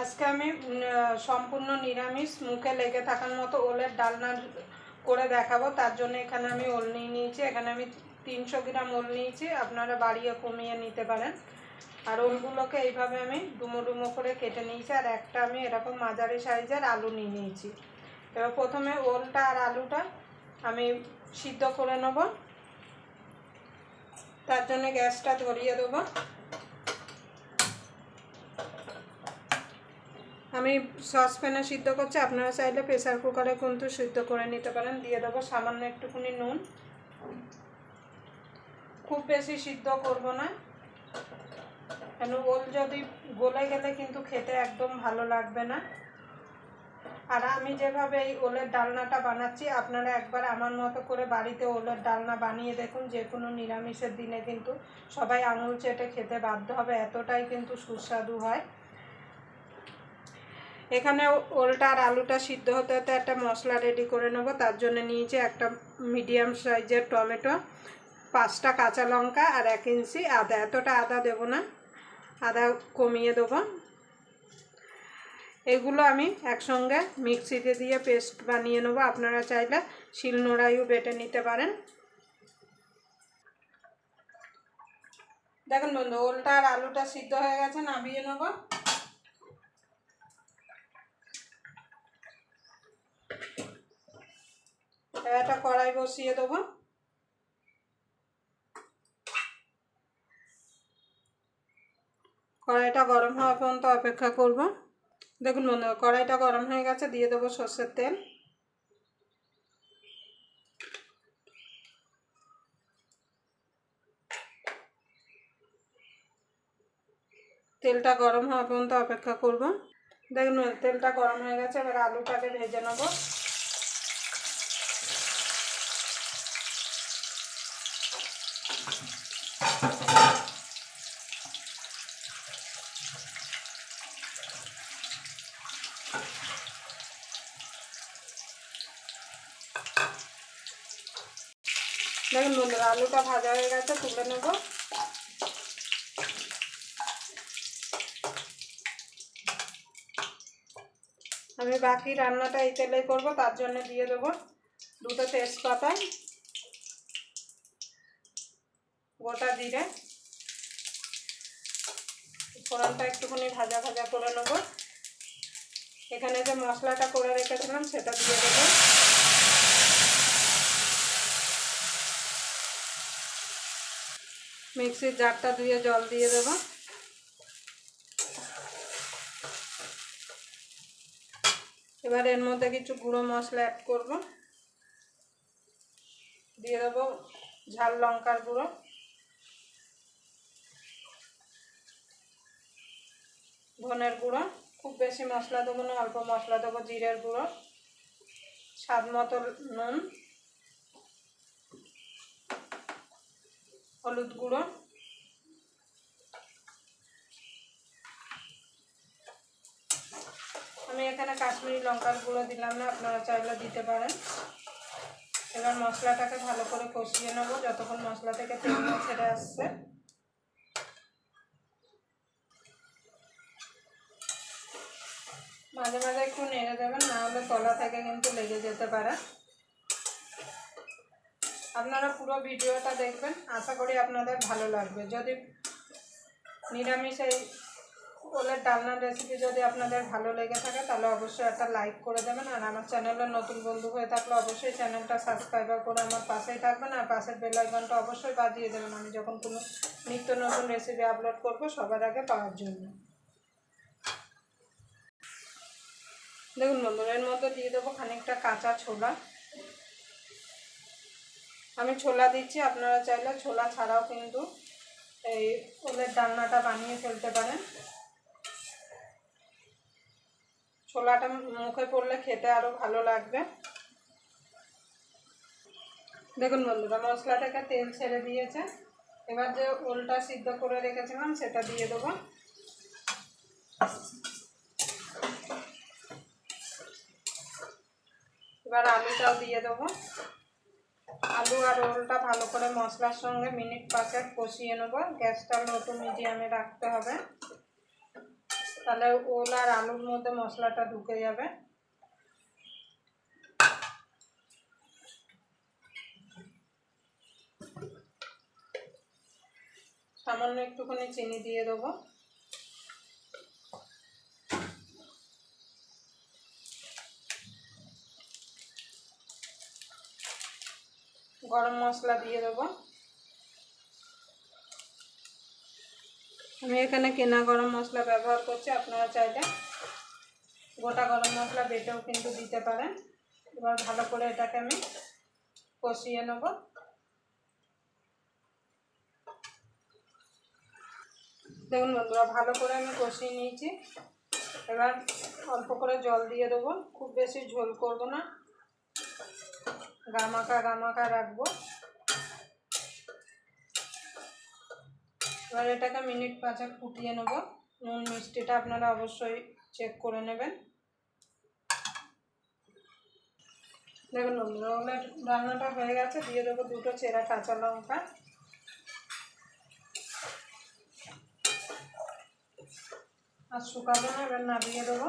আজকে আমি সম্পূর্ণ নিরামিষ, মুখে লেগে থাকার মতো ওলের ডালনা করে দেখাবো। তার জন্য এখানে আমি ওল নিয়ে নিয়েছি। এখানে আমি তিনশো গ্রাম ওল নিয়েছি। আপনারা বাড়িয়ে কমিয়ে নিতে পারেন। আর ওলগুলোকে এইভাবে আমি ডুমো ডুমো করে কেটে নিয়েছি। আর একটা আমি এরকম মাঝারি সাইজের আলু নিয়ে নিয়েছি। এবার প্রথমে ওলটা আর আলুটা আমি সিদ্ধ করে নেব। তার জন্য গ্যাসটা ধরিয়ে দেবো। আমি সসপ্যানে সিদ্ধ করছি। আপনারা চাইলে প্রেসার কুকারে কিন্তু সিদ্ধ করে নিতে পারেন। দিয়ে দেবো সামান্য একটুখানি নুন। খুব বেশি সিদ্ধ করব না। কেন, ওল যদি গলে গেলে কিন্তু খেতে একদম ভালো লাগবে না। আর আমি যেভাবে এই ওলের ডালনাটা বানাচ্ছি, আপনারা একবার আমার মতো করে বাড়িতে ওলের ডালনা বানিয়ে দেখুন। যে কোনো নিরামিষের দিনে কিন্তু সবাই আঙুল চেটে খেতে বাধ্য হবে। এতটাই কিন্তু সুস্বাদু হয়। এখানে ওলটা আর আলুটা সিদ্ধ হতে হতে একটা মশলা রেডি করে নেব। তার জন্য নিয়েছি একটা মিডিয়াম সাইজের টমেটো, পাঁচটা কাঁচা লঙ্কা আর এক ইঞ্চি আদা। এতটা আদা দেবো না, আদা কমিয়ে দেবো। এগুলো আমি একসঙ্গে মিক্সিতে দিয়ে পেস্ট বানিয়ে নেব। আপনারা চাইলে শিলনোড়াইও বেটে নিতে পারেন। দেখুন বন্ধু, ওলটা আর আলুটা সিদ্ধ হয়ে গেছে, নামিয়ে নেব। একটা কড়াই বসিয়ে দেবো। কড়াইটা গরম হওয়া পর্যন্ত অপেক্ষা করব। দেখুন বন্ধু কড়াইটা গরম হয়ে গেছে, দিয়ে দেবো সর্ষের তেল। তেলটা গরম হওয়া পর্যন্ত অপেক্ষা করব। দেখুন তেলটা গরম হয়ে গেছে, এবার আলুটাকে ভেজে নেব। দেখুন বন্ধুরা, আলুটা ভাজা হয়ে গেছে, তুলে নেব। আমি বাকি রান্নাটা এই তেলেই করব, তার জন্য দিয়ে দেবো দুটো তেজপাতা, গোটা জিরে। ফোড়নটা একটুখানি ভাজা ভাজা করে নেব। এখানে যে মশলাটা করে রেখেছিলাম, সেটা দিয়ে দেবো। মিক্সির জারটা ধুয়ে জল দিয়ে দেবো। এবার এর মধ্যে কিছু গুঁড়ো মশলা অ্যাড করব। দিয়ে দেবো ঝাল লঙ্কার গুঁড়ো। ধনের গুঁড়ো। খুব বেশি মশলা দেবো না, অল্প মশলা দেবো জিরের গুঁড়ো। স্বাদ মতো নুন। হলুদ গুঁড়ো। আমি এখানে কাশ্মীরি লঙ্কার গুঁড়ো দিলাম না, আপনারা চাইলে দিতে পারেন। এবার মশলাটাকে ভালো করে কষিয়ে নেব, যতক্ষণ মশলা থেকে তেল ছেড়ে আসছে। মাঝে মাঝে একটু নেড়ে দেবেন, না হলে তলা থেকে কিন্তু লেগে যেতে পারে। আপনারা পুরো ভিডিওটা দেখবেন, আশা করি আপনাদের ভালো লাগবে। যদি নিরামিষ এই ওলের ডালনার রেসিপি যদি আপনাদের ভালো লেগে থাকে, তাহলে অবশ্যই একটা লাইক করে দেবেন। আর আমার চ্যানেলে নতুন বন্ধু হয়ে থাকলে অবশ্যই চ্যানেলটা সাবস্ক্রাইবার করে আমার পাশেই থাকবেন। আর পাশের বেল আইকনটা অবশ্যই বাজিয়ে দেবেন। আমি যখন কোনো নিত্য নতুন রেসিপি আপলোড করব সবার আগে পাওয়ার জন্য। দেখুন বন্ধুরা, এর মধ্যে দিয়ে দেবো খানিকটা কাঁচা ছোলা। আমি ছোলা দিচ্ছি, আপনারা চাইলে ছোলা ছাড়াও কিন্তু এই ওলের ডালনাটা বানিয়ে ফেলতে পারেন। ছোলাটা মুখে পড়লে খেতে আরও ভালো লাগবে। দেখুন বন্ধুরা মশলা থেকে তেল ছেড়ে দিয়েছে। এবার যে ওলটা সিদ্ধ করে রেখেছিলাম, সেটা দিয়ে দেবো। এবার আলুটাও দিয়ে দেবো। আলু আর ওলটা ভালো করে মশলার সঙ্গে মিনিট পাঁচেক কষিয়ে নেব। গ্যাসটা টু মিডিয়ামে রাখতে হবে। তাহলে ওল আর আলুর মধ্যে মশলাটা ঢুকে যাবে। সামান্য একটুখানি চিনি দিয়ে দেবো। গরম মশলা দিয়ে দেবো। আমি এখানে কেনা গরম মশলা ব্যবহার করছি, আপনারা চাইলে গোটা গরম মশলা বেটেও কিন্তু দিতে পারেন। এবার ভালো করে এটাকে আমি কষিয়ে নেব। দেখুন বন্ধুরা, ভালো করে আমি কষিয়ে নিয়েছি। এবার অল্প করে জল দিয়ে দেবো। খুব বেশি ঝোল করব না। গামাকা গামাকা রাখব। এবার এটাকে মিনিট পাঁচেক ফুটিয়ে নেব। নুন, মিষ্টিটা আপনারা অবশ্যই চেক করে নেবেন। দেখুন বন্ধুরা রান্নাটা হয়ে গেছে। দিয়ে দেবো দুটো চেরা কাঁচা লঙ্কা। আর শুকাবো না, এবার নামিয়ে দেবো।